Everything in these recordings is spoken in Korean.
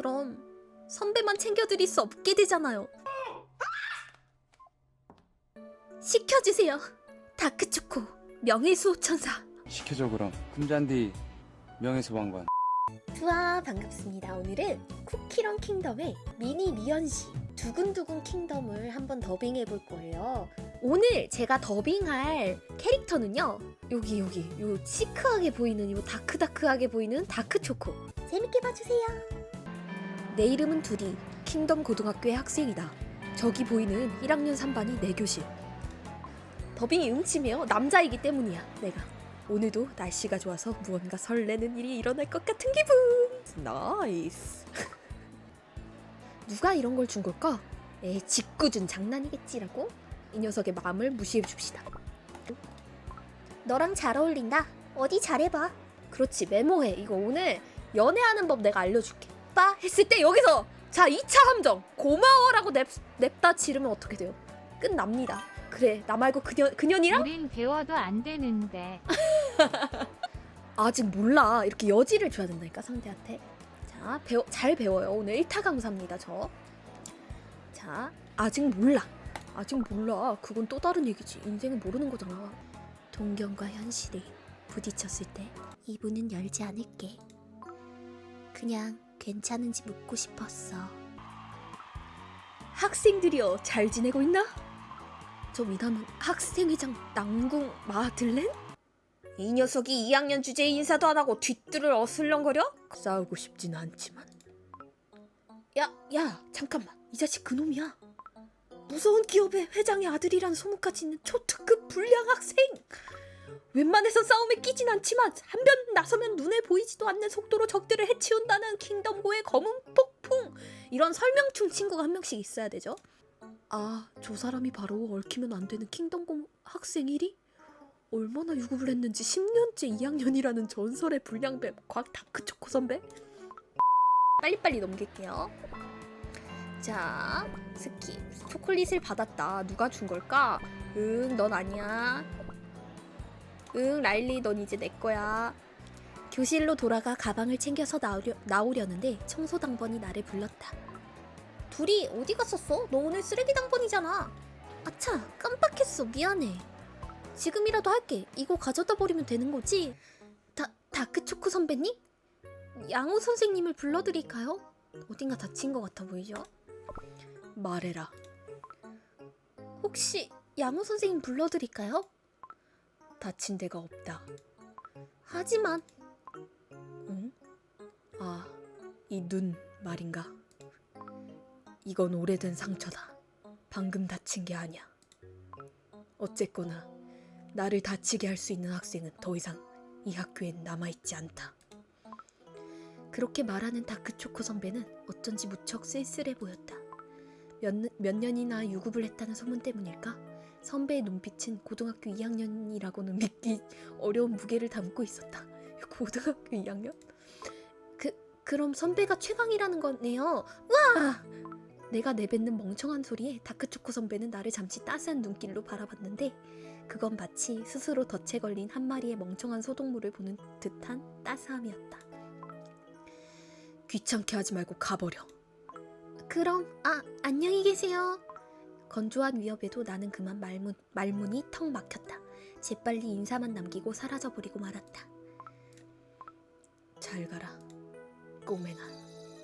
그럼 선배만 챙겨드릴 수 없게 되잖아요. 시켜주세요. 다크초코 명예수호천사. 시켜줘 그럼 금잔디 명예소방관 우와 반갑습니다. 오늘은 쿠키런 킹덤의 미니 미연시 두근두근 킹덤을 한번 더빙해 볼 거예요. 오늘 제가 더빙할 캐릭터는요. 여기 여기 요 시크하게 보이는 요 다크다크하게 보이는 다크초코. 재밌게 봐주세요. 내 이름은 두디. 킹덤 고등학교의 학생이다. 저기 보이는 1학년 3반이 내 교실. 더빙이 음침해요. 남자이기 때문이야. 내가. 오늘도 날씨가 좋아서 무언가 설레는 일이 일어날 것 같은 기분. 나이스. 누가 이런 걸 준 걸까? 에 짓궂은 장난이겠지라고? 이 녀석의 마음을 무시해 줍시다. 너랑 잘 어울린다. 어디 잘해봐. 그렇지 메모해. 이거 오늘 연애하는 법 내가 알려줄게. 빠 했을 때 여기서 자 2차 함정 고마워라고 냅, 냅다 지르면 어떻게 돼요? 끝납니다. 그래 나 말고 그녀 그년이랑 우린 배워도 안 되는데 아직 몰라. 이렇게 여지를 줘야 된다니까 상대한테. 자, 배워 잘 배워요. 오늘 1타 강사입니다, 저. 자, 아직 몰라. 아직 몰라. 그건 또 다른 얘기지. 인생은 모르는 거잖아. 동경과 현실이 부딪혔을 때 이분은 열지 않을게. 그냥 괜찮은지 묻고 싶었어. 학생들이여 잘 지내고 있나? 저 미담은 학생회장 낭궁 마들렌? 이 녀석이 2학년 주제에 인사도 안 하고 뒷뜰을 어슬렁거려? 싸우고 싶진 않지만. 야, 야, 잠깐만. 이 자식 그놈이야. 무서운 기업의 회장의 아들이라는 소문까지 있는 초특급 불량 학생. 웬만해선 싸움에 끼진 않지만 한번 나서면 눈에 보이지도 않는 속도로 적들을 해치운다는 킹덤고의 검은 폭풍. 이런 설명충 친구가 한 명씩 있어야 되죠. 아, 저 사람이 바로 얽히면 안 되는 킹덤고 학생 1위? 얼마나 유급을 했는지 10년째 2학년이라는 전설의 불량배 곽 다크초코 선배? 빨리빨리 넘길게요. 자, 스킵. 초콜릿을 받았다. 누가 준 걸까? 응, 넌 아니야. 응, 라일리, 넌 이제 내 거야. 교실로 돌아가 가방을 챙겨서 나오려, 나오려는데 청소 당번이 나를 불렀다. 둘이 어디 갔었어? 너 오늘 쓰레기 당번이잖아. 아차, 깜빡했어. 미안해. 지금이라도 할게. 이거 가져다 버리면 되는 거지? 다, 다크초코 선배님? 양호 선생님을 불러드릴까요? 어딘가 다친 것 같아 보이죠? 말해라. 혹시 양호 선생님 불러드릴까요? 다친 데가 없다. 하지만, 응? 아, 이 눈 말인가? 이건 오래된 상처다. 방금 다친 게 아니야. 어쨌거나 나를 다치게 할 수 있는 학생은 더 이상 이 학교엔 남아있지 않다. 그렇게 말하는 다크초코 선배는 어쩐지 무척 쓸쓸해 보였다. 몇, 몇 년이나 유급을 했다는 소문 때문일까? 선배의 눈빛은 고등학교 2학년이라고는 믿기 어려운 무게를 담고 있었다. 고등학교 2학년? 그, 그럼 선배가 최강이라는 거네요. 와! 내가 내뱉는 멍청한 소리에 다크초코 선배는 나를 잠시 따스한 눈길로 바라봤는데 그건 마치 스스로 덫에 걸린 한 마리의 멍청한 소동물을 보는 듯한 따스함이었다. 귀찮게 하지 말고 가버려. 그럼 아 안녕히 계세요. 건조한 위협에도 나는 그만 말문, 말문이 턱 막혔다. 재빨리 인사만 남기고 사라져버리고 말았다. 잘 가라, 꼬맹아.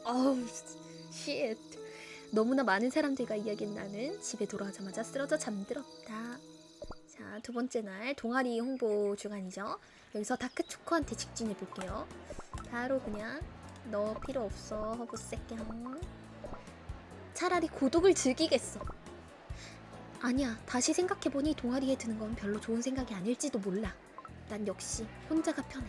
어우, 쉣. 너무나 많은 사람들과 이야기한 나는 집에 돌아오자마자 쓰러져 잠들었다. 자, 두 번째 날 동아리 홍보 주간이죠. 여기서 다크초코한테 직진해 볼게요. 바로 그냥 너 필요 없어 허브 새끼야. 차라리 고독을 즐기겠어. 아니야, 다시 생각해보니 동아리에 드는 건 별로 좋은 생각이 아닐지도 몰라. 난 역시 혼자가 편해.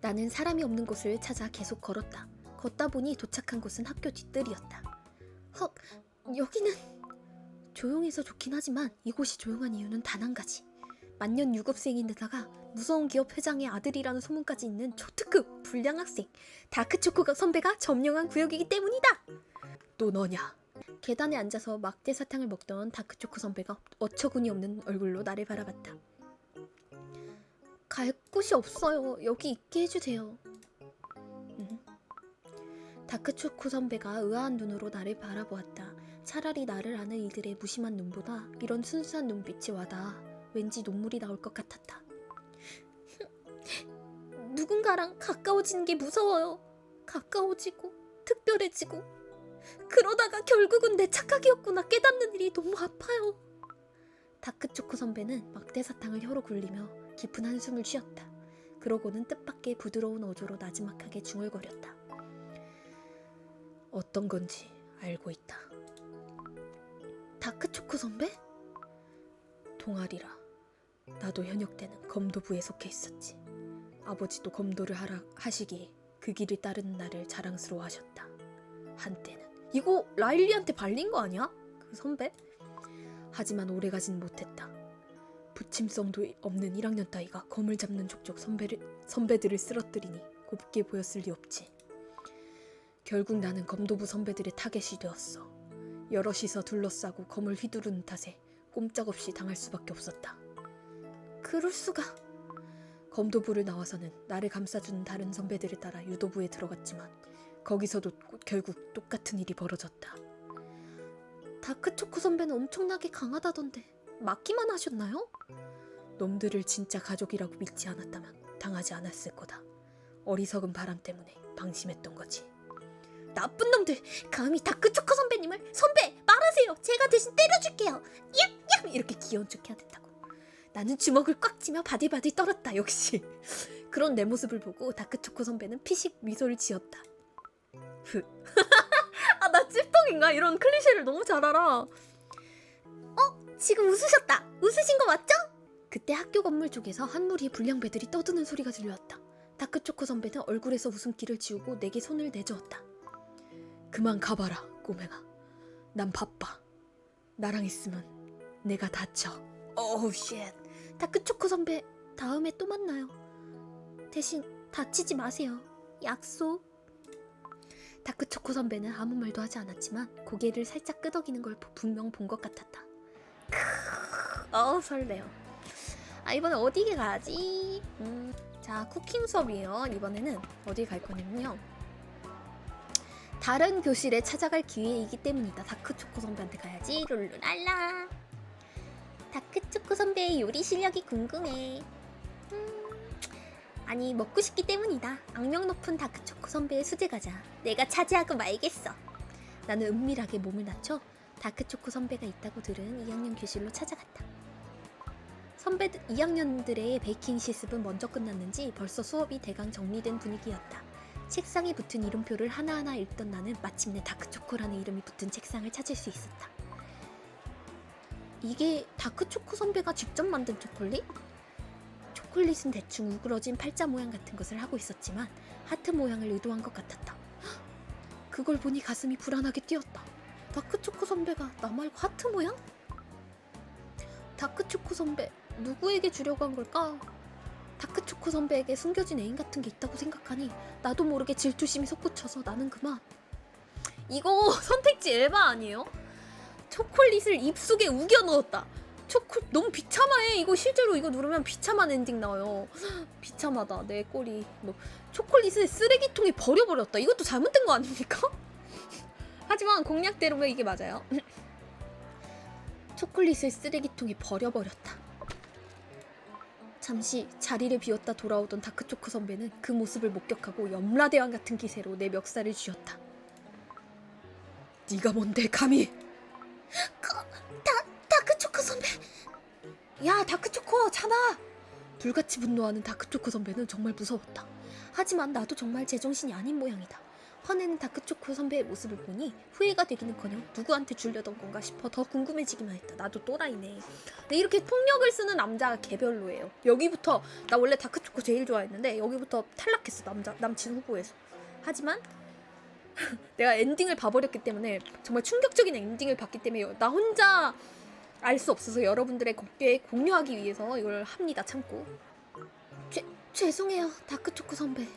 나는 사람이 없는 곳을 찾아 계속 걸었다. 걷다 보니 도착한 곳은 학교 뒷뜰이었다. 헉, 여기는 조용해서 좋긴 하지만 이곳이 조용한 이유는 단 한 가지. 만년 유급생인데다가 무서운 기업 회장의 아들이라는 소문까지 있는 초특급 불량 학생 다크초코 선배가 점령한 구역이기 때문이다. 또 너냐? 계단에 앉아서 막대 사탕을 먹던 다크초코 선배가 어처구니 없는 얼굴로 나를 바라봤다. 갈 곳이 없어요. 여기 있게 해주세요. 음. 다크초코 선배가 의아한 눈으로 나를 바라보았다. 차라리 나를 아는 이들의 무심한 눈보다 이런 순수한 눈빛이 와닿아 왠지 눈물이 나올 것 같았다. 누군가랑 가까워지는 게 무서워요. 가까워지고 특별해지고 그러다가 결국은 내 착각이었구나 깨닫는 일이 너무 아파요. 다크초코 선배는 막대 사탕을 혀로 굴리며 깊은 한숨을 쉬었다. 그러고는 뜻밖의 부드러운 어조로 나지막하게 중얼거렸다. 어떤 건지 알고 있다. 다크초코 선배? 동아리라. 나도 현역 때는 검도부에 속해 있었지. 아버지도 검도를 하라 하시기에 그 길을 따르는 나를 자랑스러워하셨다. 한때는 이거 라일리한테 발린 거 아니야? 그 선배? 하지만 오래가진 못했다. 부침성도 없는 1학년 따위가 검을 잡는 족족 선배를, 선배들을 쓰러뜨리니 곱게 보였을 리 없지. 결국 나는 검도부 선배들의 타겟이 되었어. 여럿이서 둘러싸고 검을 휘두르는 탓에 꼼짝없이 당할 수밖에 없었다. 그럴 수가. 검도부를 나와서는 나를 감싸주는 다른 선배들을 따라 유도부에 들어갔지만 거기서도 꼭- 결국 똑같은 일이 벌어졌다. 다크초코 선배는 엄청나게 강하다던데 맞기만 하셨나요? 놈들을 진짜 가족이라고 믿지 않았다면 당하지 않았을 거다. 어리석은 바람 때문에 방심했던 거지. 나쁜 놈들! 감히 다크초코 선배님을 선배 말하세요. 제가 대신 때려줄게요. 얍 얍 이렇게 귀여운 척 해야 된다고. 나는 주먹을 꽉 쥐며 바들바들 떨었다. 역시 그런 내 모습을 보고 다크초코 선배는 피식 미소를 지었다. 프. 아나 찝떡인가 이런 클리셰를 너무 잘 알아. 어 지금 웃으셨다. 웃으신 거 맞죠? 그때 학교 건물 쪽에서 한 무리의 불량배들이 떠드는 소리가 들려왔다. 다크초코 선배는 얼굴에서 웃음기를 지우고 내게 손을 내저었다. 그만 가봐라, 꼬맹아. 난 바빠. 나랑 있으면 내가 다쳐. 오우 쉣. 다크초코 선배, 다음에 또 만나요. 대신 다치지 마세요. 약속. 다크초코 선배는 아무 말도 하지 않았지만 고개를 살짝 끄덕이는 걸 분명 본 것 같았다. 크으, 어 설레요. 아 이번에 어디에 가지? 음, 자 쿠킹 수업이에요. 이번에는 어디 갈 거냐면요. 다른 교실에 찾아갈 기회이기 때문이다. 다크초코 선배한테 가야지. 룰루랄라. 다크초코 선배의 요리 실력이 궁금해. 음, 아니 먹고 싶기 때문이다. 악명 높은 다크초코 선배의 수제 과자. 내가 차지하고 말겠어. 나는 은밀하게 몸을 낮춰 다크초코 선배가 있다고 들은 2학년 교실로 찾아갔다. 선배 2학년들의 베이킹 실습은 먼저 끝났는지 벌써 수업이 대강 정리된 분위기였다. 책상에 붙은 이름표를 하나하나 읽던 나는 마침내 다크초코라는 이름이 붙은 책상을 찾을 수 있었다. 이게 다크초코 선배가 직접 만든 초콜릿? 초콜릿은 대충 우그러진 팔자 모양 같은 것을 하고 있었지만 하트 모양을 의도한 것 같았다. 헉! 그걸 보니 가슴이 불안하게 뛰었다. 다크초코 선배가 나 말고 하트 모양? 다크초코 선배 누구에게 주려고 한 걸까? 다크초코 선배에게 숨겨진 애인 같은 게 있다고 생각하니 나도 모르게 질투심이 솟구쳐서 나는 그만 이거 선택지 에바 아니에요? 초콜릿을 입속에 우겨 넣었다 초콜 너무 비참해 이거 실제로 이거 누르면 비참한 엔딩 나와요 비참하다 내 꼴이 뭐 초콜릿을 쓰레기통에 버려버렸다 이것도 잘못된 거 아닙니까? 하지만 공약대로 이게 맞아요 초콜릿을 쓰레기통에 버려버렸다 잠시 자리를 비웠다 돌아오던 다크초코 선배는 그 모습을 목격하고 염라대왕 같은 기세로 내 멱살을 쥐었다. 네가 뭔데 감히? 그, 선배. 야 다크초코 참아. 불같이 분노하는 다크초코 선배는 정말 무서웠다. 하지만 나도 정말 제정신이 아닌 모양이다. 화내는 다크초코 선배의 모습을 보니 후회가 되기는커녕 누구한테 주려던 건가 싶어 더 궁금해지기만 했다. 나도 또라이네. 근데 이렇게 폭력을 쓰는 남자가 개별로예요. 여기부터 나 원래 다크초코 제일 좋아했는데 여기부터 탈락했어 남자 남친 후보에서. 하지만 내가 엔딩을 봐버렸기 때문에 정말 충격적인 엔딩을 봤기 때문에 나 혼자 알 수 없어서 여러분들의 곱게 공유하기 위해서 이걸 합니다. 참고. 죄 죄송해요 다크초코 선배.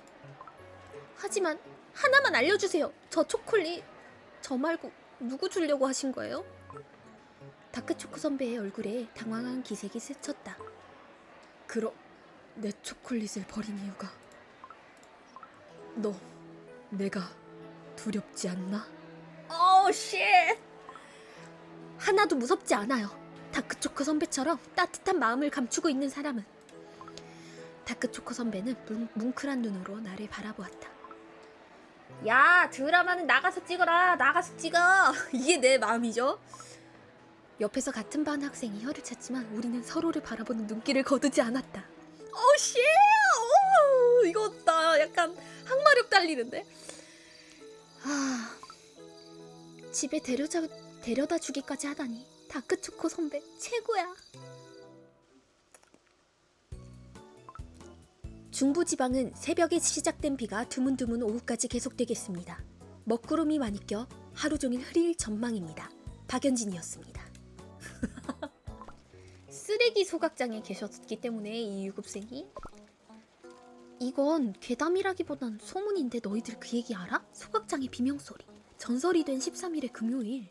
하지만 하나만 알려주세요. 저 초콜릿 저 말고 누구 주려고 하신 거예요? 다크초코 선배의 얼굴에 당황한 기색이 스쳤다. 그럼 내 초콜릿을 버린 이유가 너 내가 두렵지 않나? 오 쉣! 하나도 무섭지 않아요. 다크초코 선배처럼 따뜻한 마음을 감추고 있는 사람은 다크초코 선배는 뭉, 뭉클한 눈으로 나를 바라보았다. 야 드라마는 나가서 찍어라 나가서 찍어 이게 내 마음이죠. 옆에서 같은 반 학생이 혀를 찼지만 우리는 서로를 바라보는 눈길을 거두지 않았다. 오 쉣! 오 이거 나 약간 항마력 달리는데. 아 집에 데려다 데려다 주기까지 하다니 다크초코 선배 최고야. 중부지방은 새벽에 시작된 비가 드문드문 오후까지 계속되겠습니다. 먹구름이 많이 껴 하루 종일 흐릴 전망입니다. 박연진이었습니다. 쓰레기 소각장에 계셨기 때문에 이 유급생이 이건 괴담이라기보단 소문인데 너희들 그 얘기 알아? 소각장의 비명소리 전설이 된 13일의 금요일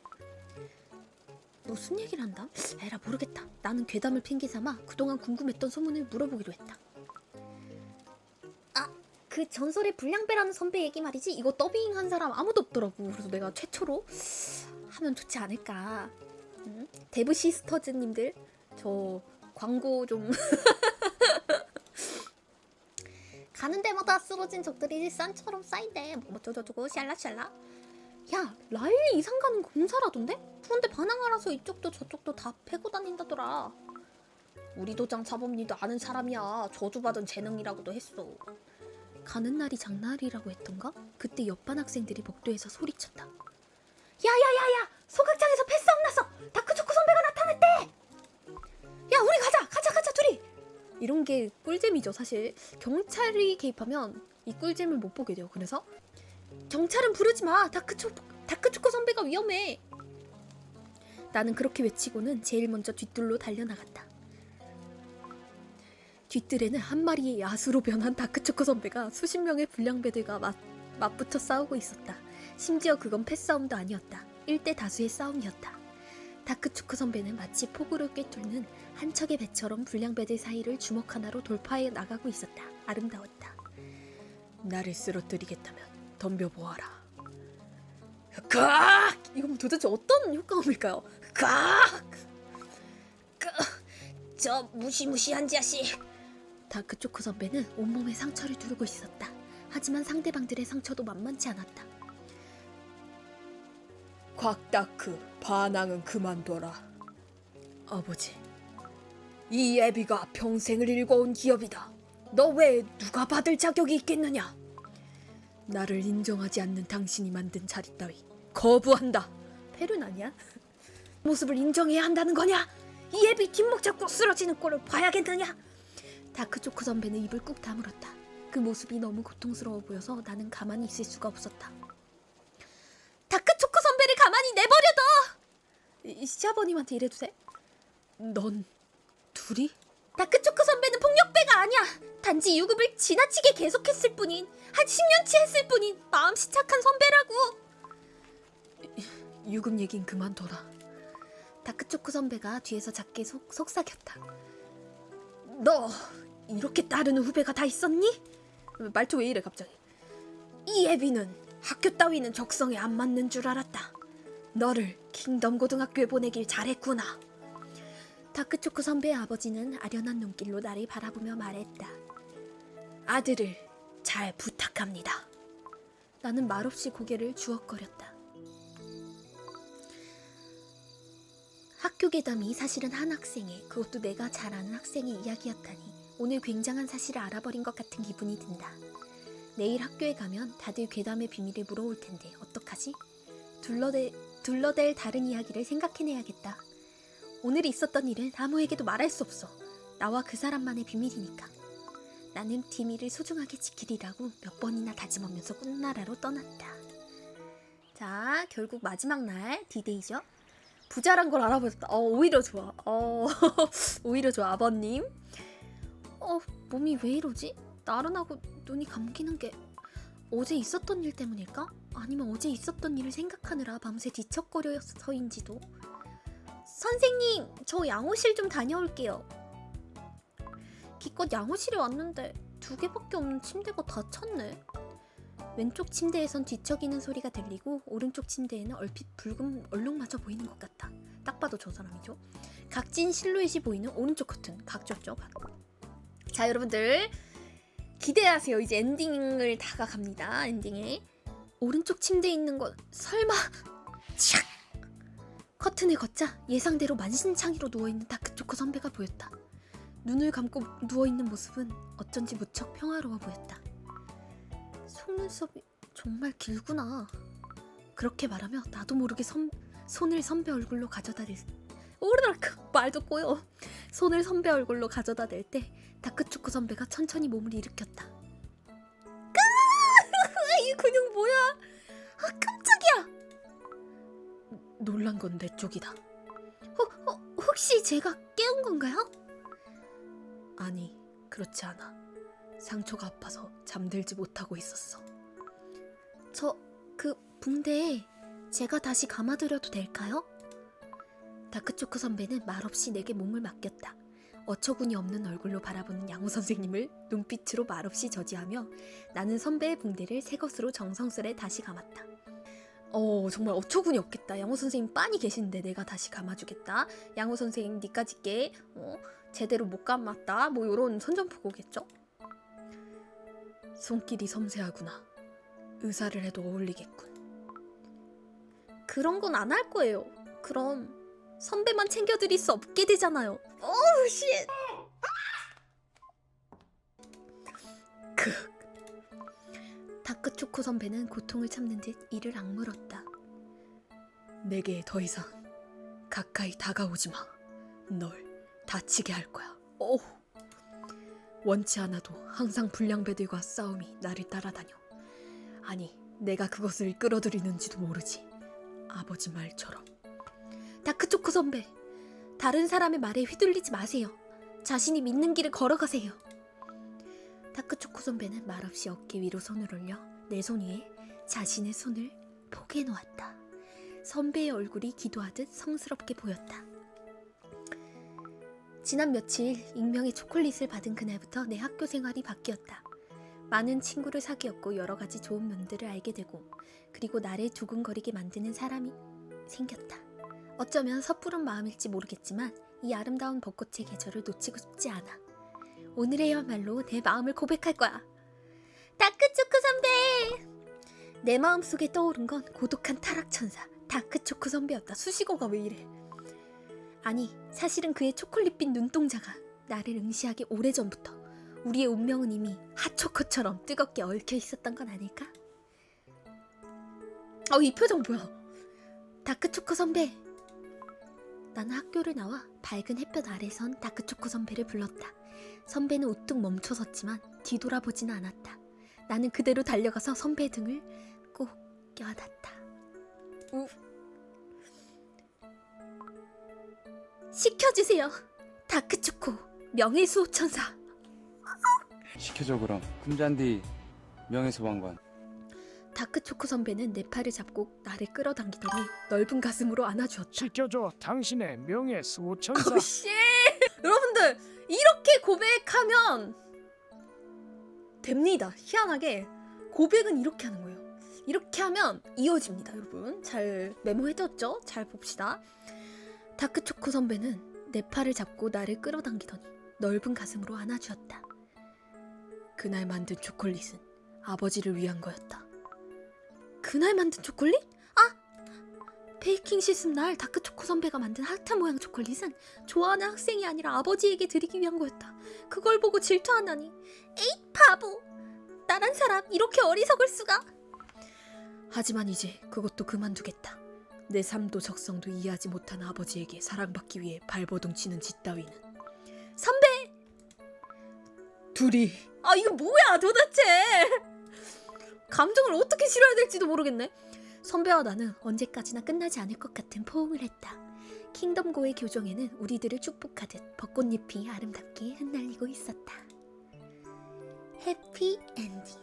무슨 얘기를 한다? 에라 모르겠다. 나는 괴담을 핑계 삼아 그동안 궁금했던 소문을 물어보기로 했다. 아 그 전설의 불량배라는 선배 얘기 말이지. 이거 더빙한 사람 아무도 없더라고. 그래서 내가 최초로 하면 좋지 않을까. 음? 데브 시스터즈님들 저 광고 좀 가는 데마다 쓰러진 적들이 산처럼 쌓인대. 뭐 어쩌고저쩌고 샬라샬라 야 라일리 이상 가는 검사라던데? 그런데 반항 알아서 이쪽도 저쪽도 다 패고 다닌다더라. 우리 도장 사범니도 아는 사람이야. 저주받은 재능이라고도 했어. 가는 날이 장날이라고 했던가? 그때 옆반 학생들이 복도에서 소리쳤다. 야야야야 소각장에서 패싸움 났어 다크초코 선배가 나타났대! 야 우리 가자! 가자 가자 둘이! 이런 게 꿀잼이죠 사실. 경찰이 개입하면 이 꿀잼을 못 보게 돼요. 그래서 경찰은 부르지 마. 다크초 다크초코 선배가 위험해. 나는 그렇게 외치고는 제일 먼저 뒷뜰로 달려나갔다. 뒷뜰에는 한 마리의 야수로 변한 다크초코 선배가 수십 명의 불량배들과 맞, 맞붙어 싸우고 있었다. 심지어 그건 패싸움도 아니었다. 1대 다수의 싸움이었다. 다크초코 선배는 마치 폭우를 꿰뚫는 한 척의 배처럼 불량배들 사이를 주먹 하나로 돌파해 나가고 있었다. 아름다웠다. 나를 쓰러뜨리겠다면 덤벼보아라. 깍! 이건 도대체 어떤 효과음일까요? 깍! 저 무시무시한 자식. 다크초코 선배는 온몸에 상처를 두르고 있었다. 하지만 상대방들의 상처도 만만치 않았다. 곽다크 반항은 그만둬라. 아버지, 이 애비가 평생을 일궈온 기업이다. 너 외에 누가 받을 자격이 있겠느냐? 나를 인정하지 않는 당신이 만든 자리 따위 거부한다. 페륜 아니야? 모습을 인정해야 한다는 거냐? 이 애비 뒷목 잡고 쓰러지는 꼴을 봐야겠느냐? 다크초코 선배는 입을 꾹 다물었다. 그 모습이 너무 고통스러워 보여서 나는 가만히 있을 수가 없었다. 다크초코 선배를 가만히 내버려둬! 시아버님한테 이래도 돼? 넌 둘이? 다크초코 선배는 폭력배가 아니야. 단지 유급을 지나치게 계속했을 뿐인 한 10년치 했을 뿐인 마음씨 착한 선배라고. 유급 얘긴 그만둬라. 다크초코 선배가 뒤에서 작게 속, 속삭였다. 너 이렇게 따르는 후배가 다 있었니? 말투 왜 이래 갑자기? 이 애비는 학교 따위는 적성에 안 맞는 줄 알았다. 너를 킹덤 고등학교에 보내길 잘했구나. 다크초코 선배의 아버지는 아련한 눈길로 나를 바라보며 말했다. 아들을 잘 부탁합니다. 나는 말없이 고개를 주걱거렸다. 학교 괴담이 사실은 한 학생의 그것도 내가 잘 아는 학생의 이야기였다니 오늘 굉장한 사실을 알아버린 것 같은 기분이 든다. 내일 학교에 가면 다들 괴담의 비밀을 물어올 텐데 어떡하지? 둘러대, 둘러댈 다른 이야기를 생각해내야겠다. 오늘 있었던 일은 아무에게도 말할 수 없어. 나와 그 사람만의 비밀이니까. 나는 비밀을 소중하게 지키리라고 몇 번이나 다짐하면서 꿈나라로 떠났다. 자, 결국 마지막 날 디데이죠. 부자란 걸 알아보셨다. 어, 오히려 좋아. 어, 오히려 좋아, 아버님. 어, 몸이 왜 이러지? 나른하고 눈이 감기는 게 어제 있었던 일 때문일까? 아니면 어제 있었던 일을 생각하느라 밤새 뒤척거려서인지도. 선생님, 저 양호실 좀 다녀올게요. 기껏 양호실에 왔는데 두 개밖에 없는 침대가 다 찼네. 왼쪽 침대에선 뒤척이는 소리가 들리고 오른쪽 침대에는 얼핏 붉은 얼룩마저 보이는 것 같다. 딱 봐도 저 사람이죠. 각진 실루엣이 보이는 오른쪽 커튼 각졌죠. 각. 자 여러분들 기대하세요. 이제 엔딩을 다가갑니다. 엔딩에 오른쪽 침대에 있는 건 설마 착 커튼을 걷자 예상대로 만신창이로 누워있는 다크초코 선배가 보였다. 눈을 감고 누워있는 모습은 어쩐지 무척 평화로워 보였다. 속눈썹이 정말 길구나. 그렇게 말하며 나도 모르게 선, 손을 선배 얼굴로 가져다 댈 오르락 말도 꼬여. 손을 선배 얼굴로 가져다 댈 때 다크초코 선배가 천천히 몸을 일으켰다. 놀란 건 내 쪽이다. 어, 어, 혹시 제가 깨운 건가요? 아니, 그렇지 않아. 상처가 아파서 잠들지 못하고 있었어. 저, 그 붕대에 제가 다시 감아드려도 될까요? 다크초크 선배는 말없이 내게 몸을 맡겼다. 어처구니 없는 얼굴로 바라보는 양호 선생님을 눈빛으로 말없이 저지하며 나는 선배의 붕대를 새 것으로 정성스레 다시 감았다. 어 정말 어처구니 없겠다. 양호 선생님 빤히 계신데 내가 다시 감아주겠다. 양호 선생님 니까지 게 어, 제대로 못 감았다. 뭐 요런 선전포고겠죠? 손길이 섬세하구나. 의사를 해도 어울리겠군. 그런 건 안 할 거예요. 그럼 선배만 챙겨드릴 수 없게 되잖아요. 오우 씨. 다크초코 선배는 고통을 참는 듯 이를 악물었다. 내게 더 이상 가까이 다가오지 마. 널 다치게 할 거야. 오. 원치 않아도 항상 불량배들과 싸움이 나를 따라다녀. 아니, 내가 그것을 끌어들이는지도 모르지. 아버지 말처럼. 다크초코 선배, 다른 사람의 말에 휘둘리지 마세요. 자신이 믿는 길을 걸어가세요. 다크초코 선배는 말없이 어깨 위로 손을 올려 내 손 위에 자신의 손을 포개 놓았다. 선배의 얼굴이 기도하듯 성스럽게 보였다. 지난 며칠 익명의 초콜릿을 받은 그날부터 내 학교 생활이 바뀌었다. 많은 친구를 사귀었고 여러 가지 좋은 면들을 알게 되고 그리고 나를 두근거리게 만드는 사람이 생겼다. 어쩌면 섣부른 마음일지 모르겠지만 이 아름다운 벚꽃의 계절을 놓치고 싶지 않아. 오늘에야말로 내 마음을 고백할 거야. 다크초코 선배! 내 마음속에 떠오른 건 고독한 타락천사 다크초코 선배였다. 수식어가 왜 이래? 아니, 사실은 그의 초콜릿빛 눈동자가 나를 응시하기 오래전부터 우리의 운명은 이미 핫초코처럼 뜨겁게 얽혀 있었던 건 아닐까? 어, 이 표정 뭐야? 다크초코 선배! 나는 학교를 나와 밝은 햇볕 아래선 다크초코 선배를 불렀다. 선배는 우뚝 멈춰섰지만 뒤돌아보지는 않았다. 나는 그대로 달려가서 선배의 등을 꼭 껴안았다. 우. 시켜주세요. 다크초코 명예수호천사. 시켜줘 그럼 금잔디 명예소방관 다크초코 선배는 내 팔을 잡고 나를 끌어당기더니 넓은 가슴으로 안아주었다. 지켜줘 당신의 명예 수호천사 오 씨! 여러분들 이렇게 고백하면 됩니다. 희한하게 고백은 이렇게 하는 거예요. 이렇게 하면 이어집니다, 여러분. 잘 메모해뒀죠? 잘 봅시다. 다크초코 선배는 내 팔을 잡고 나를 끌어당기더니 넓은 가슴으로 안아주었다. 그날 만든 초콜릿은 아버지를 위한 거였다. 그날 만든 초콜릿? 아! 베이킹 실습 날 다크초코 선배가 만든 하트 모양 초콜릿은 좋아하는 학생이 아니라 아버지에게 드리기 위한 거였다. 그걸 보고 질투하다니. 에잇 바보! 나란 사람 이렇게 어리석을 수가? 하지만 이제 그것도 그만두겠다. 내 삶도 적성도 이해하지 못한 아버지에게 사랑받기 위해 발버둥 치는 짓 따위는 선배! 둘이 아 이거 뭐야 도대체 감정을 어떻게 실어야 될지도 모르겠네 선배와 나는 언제까지나 끝나지 않을 것 같은 포옹을 했다. 킹덤고의 교정에는 우리들을 축복하듯 벚꽃잎이 아름답게 흩날리고 있었다. 해피 엔딩.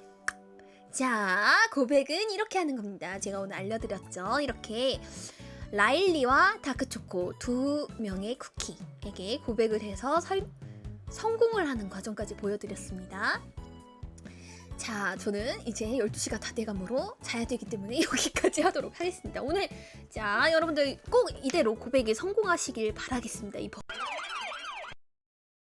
자, 고백은 이렇게 하는 겁니다. 제가 오늘 알려드렸죠. 이렇게 라일리와 다크초코 두 명의 쿠키에게 고백을 해서 설- 성공을 하는 과정까지 보여드렸습니다. 자, 저는 이제 12시가 다 돼가므로 자야 되기 때문에 여기까지 하도록 하겠습니다. 오늘 자, 여러분들 꼭 이대로 고백에 성공하시길 바라겠습니다. 이 버...